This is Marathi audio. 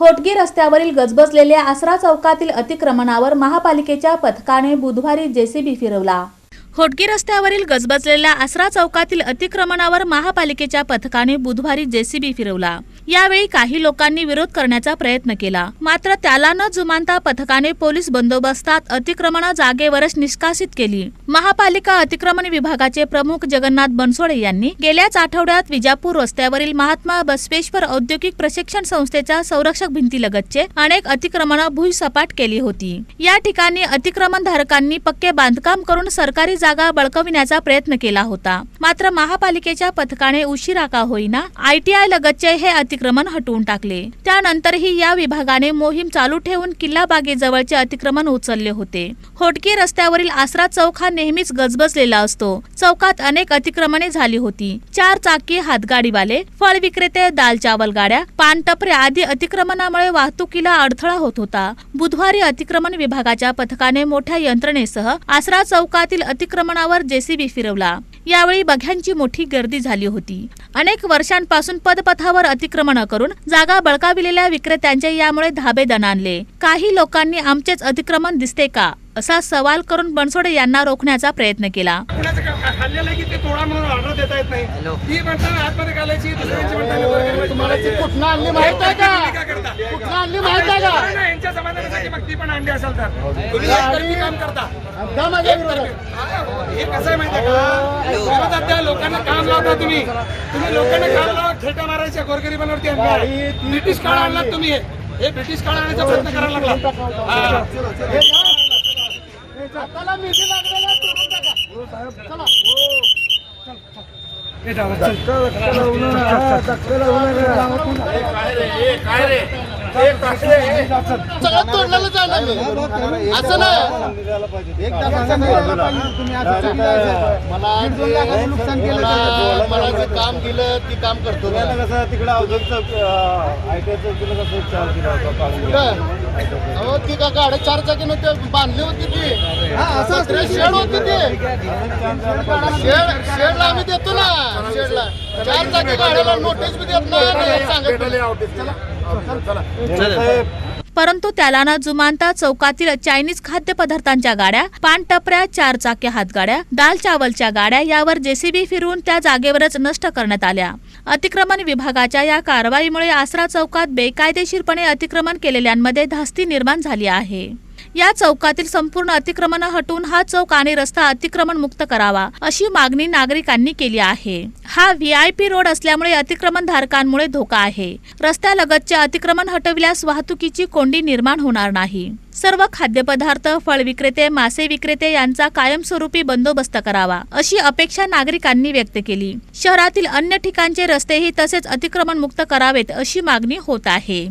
होटगी रस्त्यावरील गजबजलेल्या आसरा चौकातील अतिक्रमणावर महापालिकेच्या पथकाने बुधवारी जेसीबी फिरवला. होटगी रस्त्यावरील गजबजलेल्या आसरा चौकातील अतिक्रमणावर महापालिकेच्या पथकाने बुधवारी जेसीबी फिरवला. यावेळी काही लोकांनी विरोध करण्याचा प्रयत्न केला. मात्र त्याला न जुमानता पथकाने पोलीस बंदोबस्तात अतिक्रमण जागेवरच निष्कासित केली. महापालिका अतिक्रमण विभागाचे प्रमुख जगन्नाथ बनसोडे यांनी गेल्याच आठवड्यात विजापूर रस्त्यावरील महात्मा बसवेश्वर औद्योगिक प्रशिक्षण संस्थेच्या संरक्षक भिंतीलगतचे अनेक अतिक्रमण भुईसपाट केली होती. या ठिकाणी अतिक्रमण धारकांनी पक्के बांधकाम करून सरकारी जागा बळकविण्याचा प्रयत्न केला होता. मात्र महापालिकेच्या पथकाने उशिरा का होईना आयटीआय लगतचे हे अतिक्रमण हटवून टाकले. त्यानंतरही या विभागाने मोहीम चालू ठेवून किल्ला बागेजवळचे अतिक्रमण उचलले होते. होटकी रस्त्यावरील आसरा चौक हा नेहमीच गजबजलेला असतो. चौकात अनेक अतिक्रमणे झाली होती. चार चाकी हातगाडीवाले फळ विक्रेते दाल चावल गाड्या पानटपरे आदी अतिक्रमणामुळे वाहतुकीला अडथळा होत होता. बुधवारी अतिक्रमण विभागाच्या पथकाने मोठ्या यंत्रणेसह आसरा चौकातील अतिक्रमणावर जेसीबी फिरवला. यावेळी बघ्यांची मोठी गर्दी झाली होती. अनेक वर्षांपासून पदपथावर अतिक्रमण करून जागा बळकाविलेल्या विक्रेत्यांचे यामुळे धाबे दणाणले काही लोकांनी आमचेच अतिक्रमण दिसते का? असा सवाल करून बनसोडे यांना रोखण्याचा प्रयत्न केला. का- खाल्लेलं ते तोडा म्हणून ऑर्डर देता येत नाही? ती म्हणताना आतमध्ये घालायची दुसऱ्यांची म्हणताना वर घालायची. तुम्हाला ती कुठनं आणली माहीत आहे का? कुठनं आणली माहीत आहे समाधानासाठी मग ती पण अंडी असेल तर. तुम्ही एकतर्फी काम करता. हे कसं आहे माहितीये का? त्या लोकांना काम लावता तुम्ही. तुम्ही लोकांना काम लावा खेटा मारायच्या गोरगरिबांवरती अन्याय. ब्रिटिश काळ आणलात तुम्ही हे. हे ब्रिटिश काळ आणण्याचा प्रयत्न करायला लागला. हा. लागलेला तोडून टाका. चला. सगळं तोडलेलं जाणार मी असं नाही. मला जे- काम दिलं ते काम करतो मी. तिकडे औद्योगिक आयटीआय चौकीला कसं चार दिला होता काढून. ती का गाड्या चार चाकी ते बांधली होती ती. असं शेड होती ती. शेड शेडला आम्ही देतो ना. शेडला. चार चाकी गाड्याला नोटीस बी देत नाही. सांगत नाही. परंतु त्याला न जुमानता चौकातील चायनीज खाद्यपदार्थांच्या गाड्या पानटपऱ्या चार चाकी हातगाड्या दाल चावलच्या गाड्या यावर जेसीबी फिरवून त्या जागेवरच नष्ट करण्यात आल्या. अतिक्रमण विभागाच्या या कारवाईमुळे आसरा चौकात बेकायदेशीरपणे अतिक्रमण केलेल्यांमध्ये धास्ती निर्माण झाली आहे. या चौकातील संपूर्ण अतिक्रमण हटवून हा चौक आणि रस्ता अतिक्रमण मुक्त करावा अशी मागणी नागरिकांनी केली आहे. हा व्हीआयपी रोड असल्यामुळे अतिक्रमण धारकांमुळे धोका आहे. रस्त्यालगतचे अतिक्रमण हटविल्यास वाहतुकीची कोंडी निर्माण होणार नाही. सर्व खाद्यपदार्थ फळ विक्रेते मासे विक्रेते यांचा कायमस्वरूपी बंदोबस्त करावा अशी अपेक्षा नागरिकांनी व्यक्त केली. शहरातील अन्य ठिकाणचे रस्तेही तसेच अतिक्रमण मुक्त करावेत अशी मागणी होत आहे.